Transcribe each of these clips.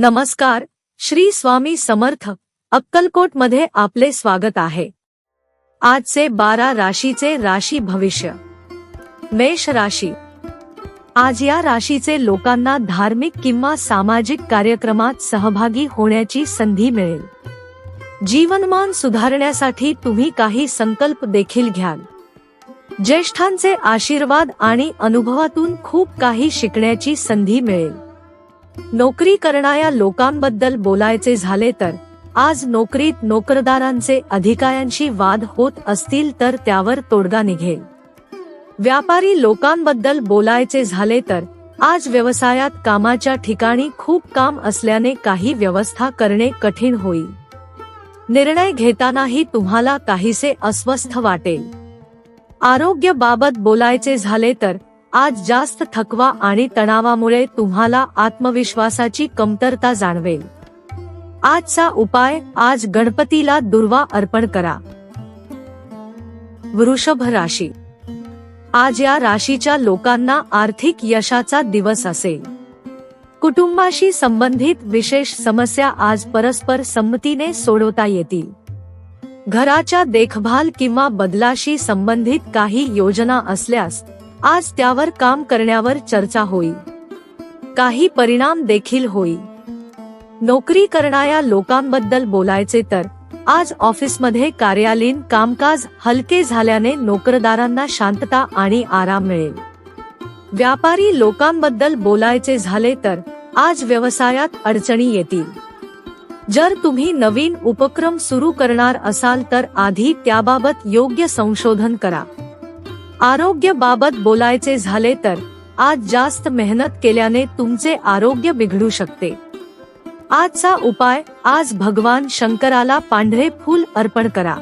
नमस्कार श्री स्वामी समर्थ अक्कलकोटमध्ये आपले स्वागत आहे. आजचे बारा राशीचे राशी भविष्य. मेष राशी. आज या राशीचे लोकांना धार्मिक किंवा सामाजिक कार्यक्रमात सहभागी होण्याची संधी मिळेल. जीवनमान सुधारण्यासाठी तुम्ही काही संकल्प देखील घ्याल. ज्येष्ठांचे आशीर्वाद आणि अनुभवातून खूप काही शिकण्याची संधी मिळेल. नोकरी करणाऱ्या लोकांबद्दल बोलायचे झाले तर आज नोकरीत नोकरदारांचे अधिकाऱ्यांशी वाद होत असतील तर त्यावर तोडगा निघेल. व्यापारी लोकांबद्दल बोलायचे झाले तर आज व्यवसायात कामाच्या ठिकाणी खूप काम असल्याने काही व्यवस्था करणे कठीण होईल. निर्णय घेतानाही तुम्हाला काहीसे अस्वस्थ वाटेल. आरोग्याबाबत बोलायचे झाले तर आज जास्त थकवा आणि तणावामुळे तुम्हाला आत्मविश्वासाची कमतरता जाणवेल. आजचा उपाय आज गणपतीला दुर्वा अर्पण करा. वृषभ राशी. आज या राशीच्या लोकांना आर्थिक यशाचा दिवस असेल. कुटुंबाशी संबंधित विशेष समस्या आज परस्पर संमतीने सोडवता येतील. घराच्या देखभाल किंवा बदलाशी संबंधित काही योजना असल्यास आज त्यावर काम करण्यावर चर्चा होईल काही परिणाम देखील होईल नोकरी करणाऱ्या लोकांबद्दल बोलायचे तर आज ऑफिसमध्ये कार्यालयीन कामकाज हलके झाल्याने नोकरदारांना शांतता आणि आराम मिळेल. व्यापारी लोकांबद्दल बोलायचे झाले तर आज व्यवसायात अडचणी येतील. जर तुम्ही नवीन उपक्रम सुरू करणार असाल तर आधी त्याबाबत योग्य संशोधन करा. आरोग्याबाबत बोलायचे झाले तर आज जास्त मेहनत केल्याने तुमचे आरोग्य बिघडू शकते. आजचा उपाय आज भगवान शंकराला पांढरे फूल अर्पण करा.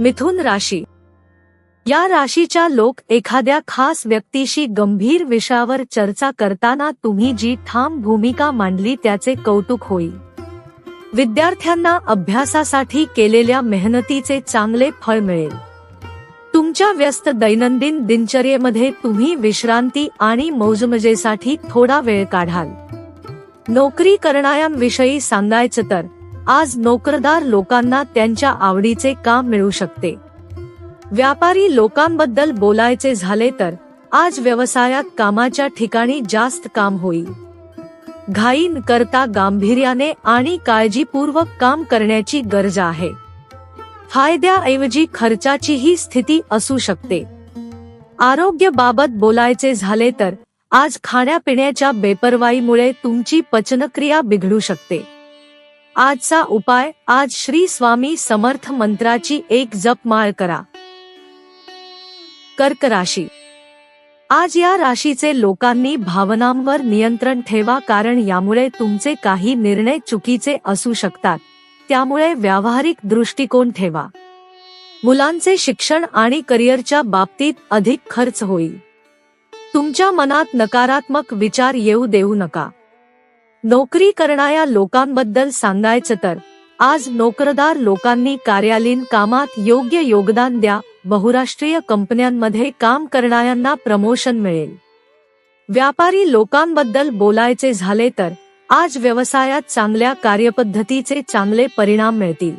मिथुन राशी. या राशीच्या लोक एखाद्या खास व्यक्तीशी गंभीर विषयावर चर्चा करताना तुम्ही जी ठाम भूमिका मांडली त्याचे कौतुक होईल. विद्यार्थ्यांना अभ्यासासाठी केलेल्या मेहनतीचे चांगले फळ मिळेल. तुमच्या व्यस्त दैनंदिन दिनचर्येमध्ये तुम्ही विश्रांती आणि मौजमजेसाठी थोडा वेळ काढाल. नोकरी करणाऱ्यांविषयी सांगायचं तर आज नोकरदार लोकांना त्यांच्या आवडीचे काम मिळू शकते. व्यापारी लोकांबद्दल बोलायचे झाले तर आज व्यवसायात कामाच्या ठिकाणी जास्त काम होईल. घाईन करता गांभीर्याने आणि काळजीपूर्वक काम करण्याची गरज आहे. फायद्याऐवजी खर्चाचीही स्थिती असू शकते. आरोग्याबाबत बोलायचे झाले तर आज खाण्यापिण्याच्या बेपरवाईमुळे तुमची पचनक्रिया बिघडू शकते. आजचा उपाय आज श्री स्वामी समर्थ मंत्राची एक जपमाळ करा. कर्क राशी. आज या राशीचे लोकांनी भावनांवर नियंत्रण ठेवा कारण यामुळे तुमचे काही निर्णय चुकीचे असू शकतात. त्यामुळे व्यावहारिक दृष्टिकोन ठेवा. मुलांचे शिक्षण आणि करिअरच्या बाबतीत अधिक खर्च होईल. तुमच्या मनात नकारात्मक विचार येऊ देऊ नका. नोकरी करणाऱ्या लोकांबद्दल सांगायचं तर आज नोकरदार लोकांनी कार्यालयीन कामात योग्य योगदान द्या बहुराष्ट्रीय कंपन्यांमध्ये काम करणाऱ्यांना प्रमोशन मिळेल. व्यापारी लोकांबद्दल बोलायचे झाले तर आज व्यवसायात चांगल्या कार्यपद्धतीचे चांगले परिणाम मिळतील.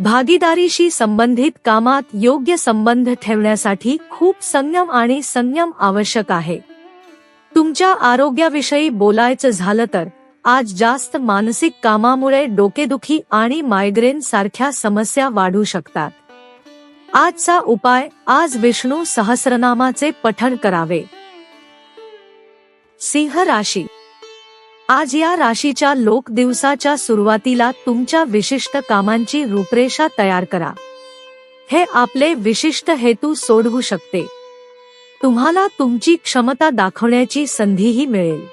भागीदारीशी संबंधित कामात योग्य संबंध ठेवण्यासाठी खूप संयम आणि संयम आवश्यक आहे. तुमच्या आरोग्याविषयी बोलायचं झालं तर आज जास्त मानसिक कामामुळे डोकेदुखी आणि मायग्रेन सारख्या समस्या वाढू शकतात. आजचा उपाय आज विष्णू सहस्रनामाचे पठण करावे. सिंह राशी आज या राशीच्या लोक दिवसाच्या सुरुवातीला तुमच्या विशिष्ट कामांची रूपरेषा तयार करा. हे आपले विशिष्ट हेतू सोडवू शकते. तुम्हाला तुमची क्षमता दाखवण्याची संधीही मिळेल.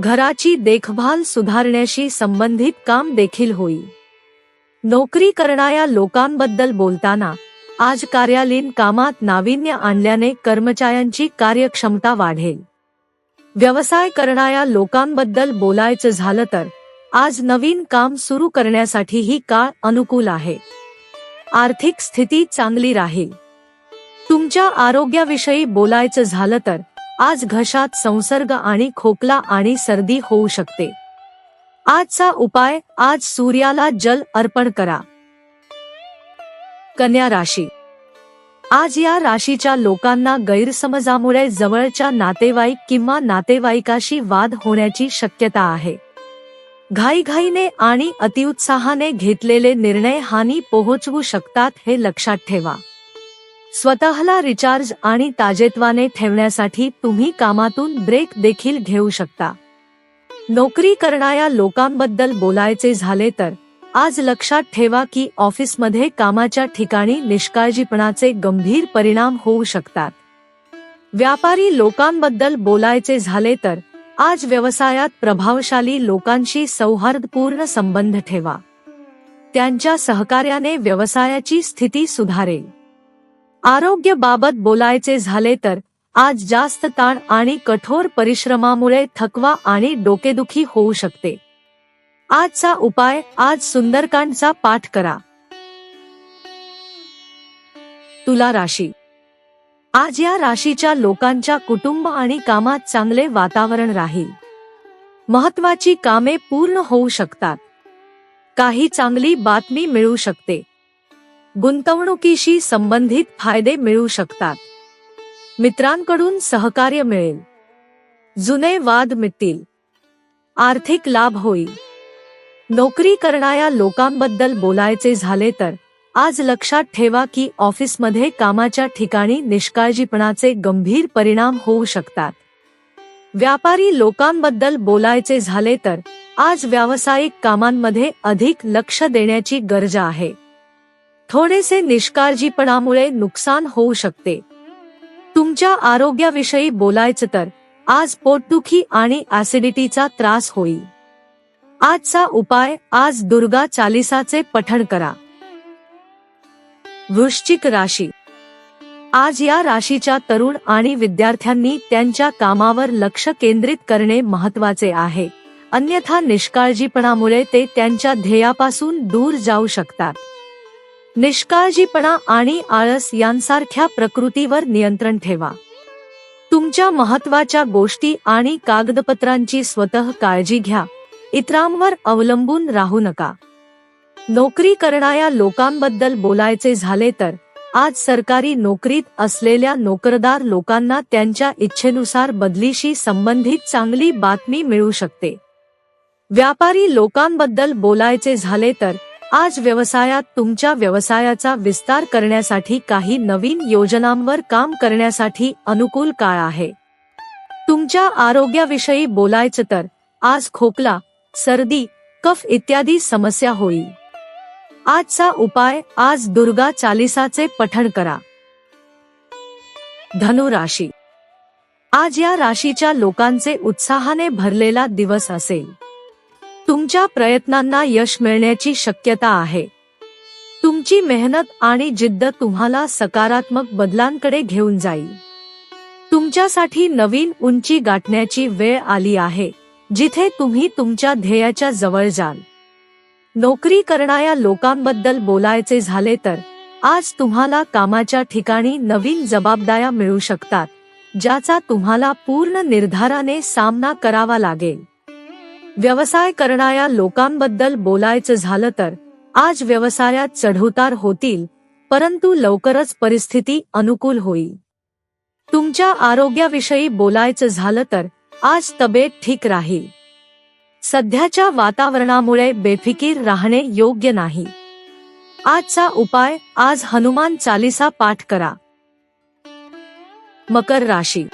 घराची देखभाल सुधारण्याशी संबंधित काम देखील होईल. नोकरी करणाऱ्या लोकांबद्दल बोलताना आज कार्यालयीन कामात नाविन्य आणल्याने कर्मचाऱ्यांची कार्यक्षमता वाढेल. व्यवसाय करणाऱ्या लोकांबद्दल बोलायचं झालं तर आज नवीन काम सुरू करण्यासाठी ही काळ अनुकूल आहे. आर्थिक स्थिती चांगली राहील. तुमच्या आरोग्याविषयी बोलायचं झालं तर आज घशात संसर्ग आणि खोकला आणि सर्दी होऊ शकते. आजचा उपाय आज सूर्याला जल अर्पण करा. कन्या राशी आज या राशीच्या लोकांना गैरसमजामुळे जवळच्या नातेवाईक किंवा नातेवाईकाशी वाद होण्याची शक्यता आहे. घाईघाईने आणि अतिउत्साहाने घेतलेले निर्णय हानी पोहोचवू शकतात हे लक्षात ठेवा. स्वतःला रिचार्ज आणि ताजेत्वाने ठेवण्यासाठी तुम्ही कामातून ब्रेक देखील घेऊ शकता. नोकरी करणाऱ्या लोकांबद्दल बोलायचे झाले तर आज लक्षात ठेवा की ऑफिसमध्ये कामाच्या ठिकाणी निष्काळजीपणाचे गंभीर परिणाम होऊ शकतात. व्यापारी लोकांबद्दल बोलायचे झाले तर आज व्यवसायात प्रभावशाली लोकांशी सौहार्दपूर्ण संबंध ठेवा. त्यांच्या सहकार्याने व्यवसायाची स्थिती सुधारेल. आरोग्याबाबत बोलायचे झाले तर आज जास्त ताण आणि कठोर परिश्रमामुळे थकवा आणि डोकेदुखी होऊ शकते. आजचा उपाय आज सुंदरकांडचा पाठ करा. तुला राशी. आज या राशीच्या लोकांच्या कुटुंब आणि कामात चांगले वातावरण राहील. महत्वाची कामे पूर्ण होऊ शकतात. काही चांगली बातमी मिळू शकते. गुंतवणुकीशी संबंधित फायदे मिळू शकतात. मित्रांकडून सहकार्य मिळेल. जुने वाद मिटतील. आर्थिक लाभ होईल. नोकरी करणाऱ्या लोकांबद्दल बोलायचे झाले तर आज लक्षात ठेवा की ऑफिसमध्ये कामाच्या ठिकाणी निष्काळजीपणाचे गंभीर परिणाम होऊ शकतात. व्यापारी लोकांबद्दल बोलायचे झाले तर आज व्यावसायिक कामांमध्ये अधिक लक्ष देण्याची गरज आहे. थोडेसे निष्काळजीपणामुळे नुकसान होऊ शकते. तुमच्या आरोग्याविषयी बोलायचं तर आज पोटदुखी आणि ऍसिडिटीचा त्रास होईल. आजचा उपाय आज दुर्गा चालिसाचे पठण करा. वृश्चिक राशी. आज या राशीच्या तरुण आणि विद्यार्थ्यांनी त्यांच्या कामावर लक्ष केंद्रित करणे महत्त्वाचे आहे. अन्यथा निष्काळजीपणामुळे ते त्यांच्या ध्येयापासून दूर जाऊ शकतात. निष्काळजीपणा आणि आळस यांसारख्या प्रकृतीवर नियंत्रण ठेवा. तुमच्या महत्त्वाच्या गोष्टी आणि कागदपत्रांची स्वतः काळजी घ्या. इतरांवर अवलंबून राहू नका. नोकरी करणाऱ्या लोकांबद्दल बोलायचे झाले तर आज सरकारी नोकरीत असलेल्या नोकरदार लोकांना त्यांच्या इच्छेनुसार बदलीशी संबंधित चांगली बातमी मिळू शकते. व्यापारी लोकांबद्दल बोलायचे झाले तर आज व्यवसायात तुमच्या व्यवसायाचा विस्तार करण्यासाठी काही नवीन योजनांवर काम करण्यासाठी अनुकूल काळ आहे. तुमच्या आरोग्याविषयी बोलायचं तर आज खोकला सर्दी कफ इत्यादी समस्या होईल आजचा उपाय आज दुर्गा चालिसाचे पठण करा. धनु राशी. आज या राशीच्या लोकांचे उत्साहाने भरलेला दिवस असेल. तुमच्या प्रयत्नांना यश मिळण्याची शक्यता आहे. तुमची मेहनत आणि जिद्द तुम्हाला सकारात्मक बदलांकडे घेऊन जाईल. तुमच्यासाठी नवीन उंची गाठण्याची वेळ आली आहे. जिथे तुम्ही तुमच्या ध्येयाच्या जवळ जाल. नोकरी करणाऱ्या लोकांबद्दल बोलायचे झाले तर आज तुम्हाला कामाच्या ठिकाणी नवीन जबाबदाऱ्या मिळू शकतात ज्याचा तुम्हाला पूर्ण निर्धाराने सामना करावा लागेल. व्यवसाय करणाऱ्या लोकांबद्दल बोलायचं झालं तर आज व्यवसायात चढउतार होतील परंतु लवकरच परिस्थिती अनुकूल होईल. तुमच्या आरोग्याविषयी बोलायचं झालं तर आज तब्येत ठीक राहील. सध्याच्या वातावरणामुळे बेफिकीर राहणे योग्य नाही. आजचा उपाय आज हनुमान चालिसा पाठ करा. मकर राशी.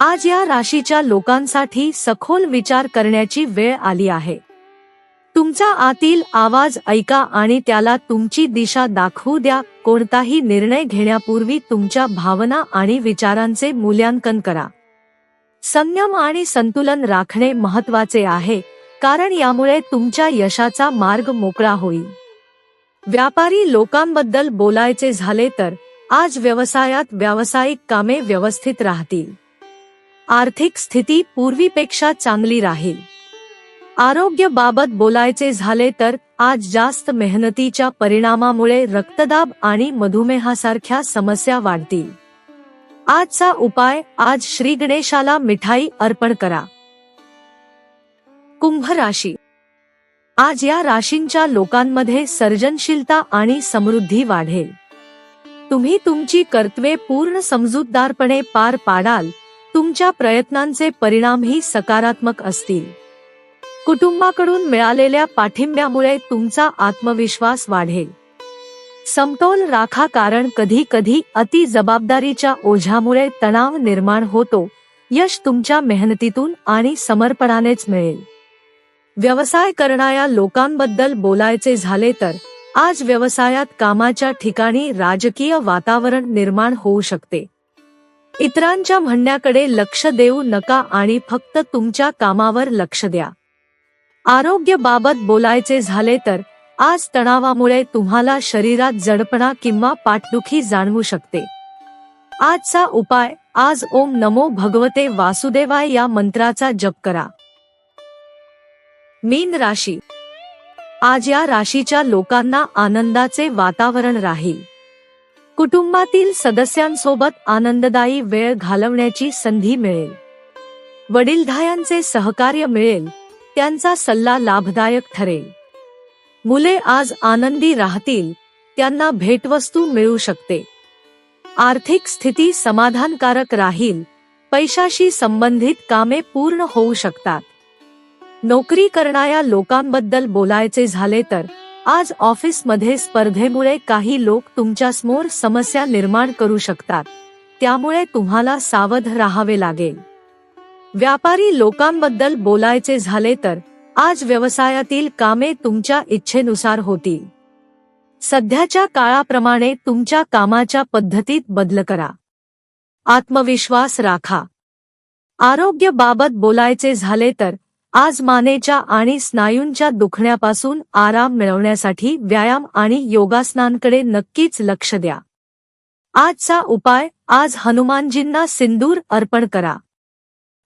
आज या राशीच्या लोकांसाठी सखोल विचार करण्याची वेळ आली आहे. तुमचा आतील आवाज ऐका आणि त्याला तुमची दिशा दाखवू द्या कोणताही निर्णय घेण्यापूर्वी तुमच्या भावना आणि विचारांचे मूल्यांकन करा. संयम आणि संतुलन राखणे महत्त्वाचे आहे कारण यामुळे तुमच्या यशाचा मार्ग मोकळा होईल. व्यापारी लोकांबद्दल बोलायचे झाले तर आज व्यवसायात व्यावसायिक कामे व्यवस्थित राहतील. आर्थिक स्थिती पूर्वीपेक्षा चांगली राहील. आरोग्याबाबत बोलायचे झाले तर आज जास्त मेहनतीच्या परिणामामुळे रक्तदाब आणि मधुमेहासारख्या समस्या वाढतील. आजचा उपाय आज श्री गणेशाला मिठाई अर्पण करा. कुंभ राशी. आज या राशींच्या लोकांमध्ये सर्जनशीलता आणि समृद्धी वाढेल. तुम्ही तुमची कर्तव्ये पूर्ण समजूतदारपणे पार पाडाल तुमच्या प्रयत्नांचे परिणामही सकारात्मक असतील. कुटुंबाकडून मिळालेल्या पाठिंब्यामुळे तुमचा आत्मविश्वास वाढेल. समतोल राखा कारण कधी कधी अति जबाबदारीच्या ओझ्यामुळे तणाव निर्माण होतो. यश तुमच्या मेहनतीतून आणि समर्पणानेच मिळेल. व्यवसाय करणाऱ्या लोकांबद्दल बोलायचे झाले तर आज व्यवसायात कामाच्या ठिकाणी राजकीय वातावरण निर्माण होऊ शकते. इतरांच्या म्हणण्याकडे लक्ष देऊ नका आणि फक्त तुमच्या कामावर लक्ष द्या. आरोग्याबाबत बोलायचे झाले तर आज तणावामुळे तुम्हाला शरीरात जडपणा किंवा पाठदुखी जाणवू शकते. आजचा उपाय आज ओम नमो भगवते वासुदेवाय या मंत्राचा जप करा. मीन राशी. आज या राशीच्या लोकांना आनंदाचे वातावरण राहील. कुटुंबातील सदस्यांसोबत आनंददायी वेळ घालवण्याची संधी मिळेल. वडीलधायांचे सहकार्य मिळेल. त्यांचा सल्ला लाभदायक ठरेल. मुले आज आनंदी राहतील त्यांना भेटवस्तू मिळू शकते. आर्थिक स्थिती समाधानकारक राहील पैशाशी संबंधित कामे पूर्ण होऊ शकतात. नोकरी करणाऱ्या लोकांबद्दल बोलायचे झाले तर आज ऑफिसमध्ये स्पर्धेमुळे काही लोक तुमच्यासमोर समस्या निर्माण करू शकतात त्यामुळे तुम्हाला सावध राहावे लागेल. व्यापारी लोकांबद्दल बोलायचे झाले तर आज व्यवसायातील कामे तुमच्या इच्छेनुसार होतील. सध्याच्या काळाप्रमाणे तुमच्या कामाच्या पद्धतीत बदल करा. आत्मविश्वास राखा. आरोग्याबाबत बोलायचे झाले तर आज मानेच्या आणि स्नायूंच्या दुखण्यापासून आराम मिळवण्यासाठी व्यायाम आणि योगासनांकडे नक्कीच लक्ष द्या. आजचा उपाय आज हनुमानजींना सिंदूर अर्पण करा.